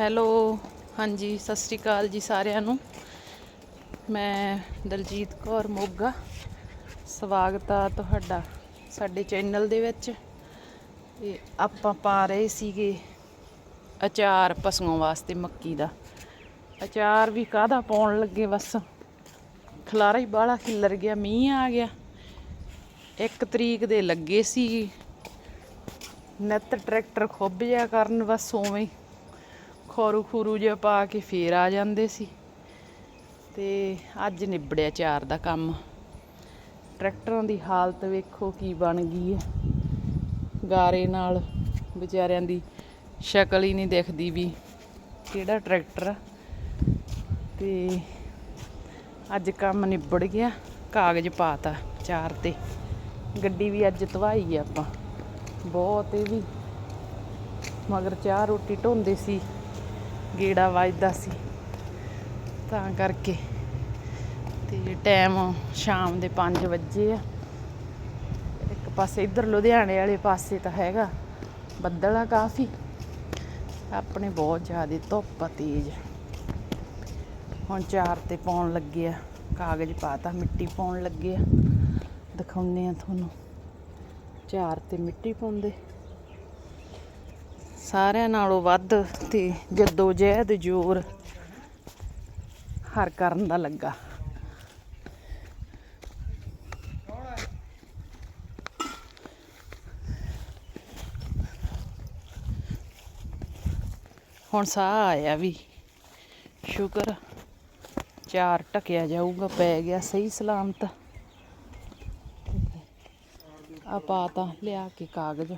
Hello, ਹਾਂਜੀ, ਸਤਿ ਸ਼੍ਰੀ ਅਕਾਲ ਜੀ ਸਾਰਿਆਂ ਨੂੰ। ਮੈਂ ਦਲਜੀਤ ਕੌਰ ਮੋਗਾ। ਸਵਾਗਤ ਆ ਤੁਹਾਡਾ ਸਾਡੇ ਚੈਨਲ ਦੇ ਵਿੱਚ। ਤੇ ਆਪਾਂ ਪਾ ਰਹੇ ਸੀਗੇ ਅਚਾਰ ਪਸ਼ੂਆਂ ਵਾਸਤੇ ਮੱਕੀ ਦਾ। ਅਚਾਰ ਵੀ ਕਾਹਦਾ ਪਾਉਣ ਲੱਗੇ ਬਸ। ਖਲਾਰਾ ਹੀ ਬਾਹਲਾ ਖਿੱਲਰ ਗਿਆ, ਮੀਂਹ ਆ ਗਿਆ। ਇੱਕ ਤਰੀਕ ਦੇ ਲੱਗੇ ਸੀ। ਨਿੱਤ ਟਰੈਕਟਰ ਖੁੱਭ ਜਿਆ ਕਰਨ ਬਸ ਉਵੇਂ ਖੋਰੂ ਖੂਰੂ ਜਿਹਾ ਪਾ ਕੇ ਫੇਰ ਆ ਜਾਂਦੇ ਸੀ। ਤੇ ਅੱਜ ਨਿਬੜਿਆ ਚਾਰ ਦਾ ਕੰਮ। ਟਰੈਕਟਰਾਂ ਦੀ ਹਾਲਤ ਵੇਖੋ ਕੀ ਬਣ ਗਈ ਹੈ। ਗਾਰੇ ਨਾਲ ਵਿਚਾਰਿਆਂ ਦੀ ਸ਼ਕਲ ਹੀ ਨਹੀਂ ਦਿਖਦੀ ਵੀ ਕਿਹੜਾ ਟਰੈਕਟਰ ਆ। ਤੇ ਅੱਜ ਕੰਮ ਨਿਬੜ ਗਿਆ। ਕਾਗਜ਼ ਪਾਤਾ ਚਾਰ ਤੇ। ਗੱਡੀ ਵੀ ਅੱਜ ਧਵਾਈ ਆ ਆਪਾਂ। ਬਹੁਤ ਇਹ ਵੀ। ਮਗਰ ਚਾਹ ਰੋਟੀ ਢੋਂਦੇ ਸੀ। ਗੇੜਾ ਵੱਜਦਾ ਸੀ। ਤਾਂ ਕਰਕੇ ਤੇ ਟਾਈਮ ਸ਼ਾਮ ਦੇ 5 ਵਜੇ ਆ। ਇੱਕ ਪਾਸੇ ਇੱਧਰ ਲੁਧਿਆਣੇ ਵਾਲੇ ਪਾਸੇ ਤਾਂ ਹੈਗਾ, ਬੱਦਲ ਆ ਕਾਫੀ। ਆਪਣੇ ਬਹੁਤ ਜ਼ਿਆਦਾ ਧੁੱਪ ਆ ਤੇਜ਼। ਹੁਣ ਚਾਰ ਤੇ ਪਾਉਣ ਲੱਗੇ ਆ, ਕਾਗਜ਼ ਪਾਤਾ ਮਿੱਟੀ ਪਾਉਣ ਲੱਗੇ ਆ। ਦਿਖਾਉਂਦੇ ਆ ਤੁਹਾਨੂੰ। ਚਾਰ ਤੇ ਮਿੱਟੀ ਪਾਉਂਦੇ। ਸਾਰਿਆਂ ਨਾਲੋਂ ਵੱਧ ਤੇ ਜੱਦੋ ਜਹਿਦ ਜ਼ੋਰ ਹਰ ਕਰਨ ਦਾ ਲੱਗਾ। ਹੁਣ ਸਾਹ ਆਇਆ ਵੀ। ਸ਼ੁਕਰ, ਚਾਰ ਟਕਿਆ ਜਾਊਗਾ, ਪੈ ਗਿਆ ਸਹੀ ਸਲਾਮਤ। ਆ ਪਾਤਾ ਲਿਆ ਕੇ ਕਾਗਜ਼।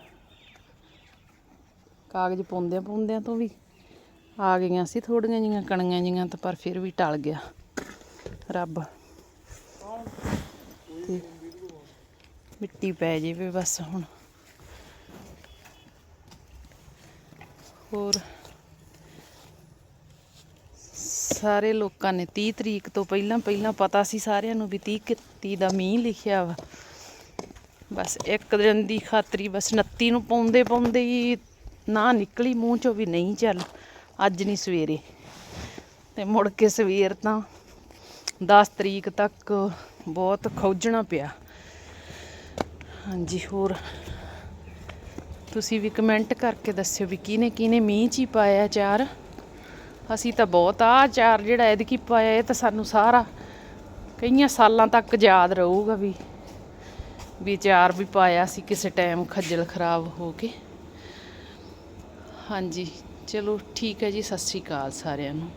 ਕਾਗਜ਼ ਪਾਉਂਦਿਆਂ ਪਾਉਂਦਿਆਂ ਤੋਂ ਵੀ ਆ ਗਈਆਂ ਸੀ, ਥੋੜੀਆਂ ਜੀਆਂ ਕਣੀਆਂ ਜੀਆਂ ਤਾਂ ਪਰ ਫਿਰ ਵੀ ਟਲ ਗਿਆ। ਰੱਬ। ਤੇ ਮਿੱਟੀ ਪੈ ਜਾਵੇ ਬਸ ਹੁਣ। ਹੋਰ? ਸਾਰੇ ਲੋਕਾਂ ਨੇ 30 ਤਰੀਕ ਤੋਂ ਪਹਿਲਾਂ ਪਹਿਲਾਂ ਪਤਾ ਸੀ ਸਾਰਿਆਂ ਨੂੰ ਵੀ 30 31 ਦਾ ਮੀਂਹ ਲਿਖਿਆ ਵਾ। ਬਸ ਇੱਕ ਦਿਨ ਦੀ ਖਾਤਰੀ ਬਸ 29 ਨੂੰ ਪਾਉਂਦੇ ਪਾਉਂਦੇ ਹੀ ਨਾ ਨਿਕਲੀ, ਮੂੰਹ ਚੋਂ ਵੀ ਨਹੀਂ ਚੱਲ। ਅੱਜ ਨਹੀਂ ਸਵੇਰੇ। ਤੇ ਮੁੜ ਕੇ ਸਵੇਰ ਤਾਂ 10 ਤਰੀਕ ਤੱਕ ਬਹੁਤ ਖੋਜਣਾ ਪਿਆ। ਹਾਂਜੀ, ਹੋਰ? ਤੁਸੀਂ ਵੀ ਕਮੈਂਟ ਕਰਕੇ ਦੱਸਿਓ ਵੀ ਕਿਹਨੇ ਕਿਹਨੇ ਮੀਂਹ ਚ ਹੀ ਪਾਇਆ ਚਾਰ ਅਸੀਂ ਤਾਂ ਬਹੁਤ ਆ ਚਾਰ ਜਿਹੜਾ ਐਤਕੀ ਪਾਇਆ, ਇਹ ਤਾਂ ਸਾਨੂੰ ਸਾਰਾ ਕਈਆਂ ਸਾਲਾਂ ਤੱਕ ਯਾਦ ਰਹੂਗਾ ਵੀ ਵੀ ਚਾਰ ਵੀ ਪਾਇਆ ਸੀ, ਕਿਸੇ ਟਾਈਮ ਖੱਜਲ ਖਰਾਬ ਹੋ ਕੇ। ਹਾਂਜੀ ਚਲੋ ਠੀਕ ਹੈ ਜੀ ਸਤਿ ਸ਼੍ਰੀ ਅਕਾਲ ਸਾਰਿਆਂ ਨੂੰ।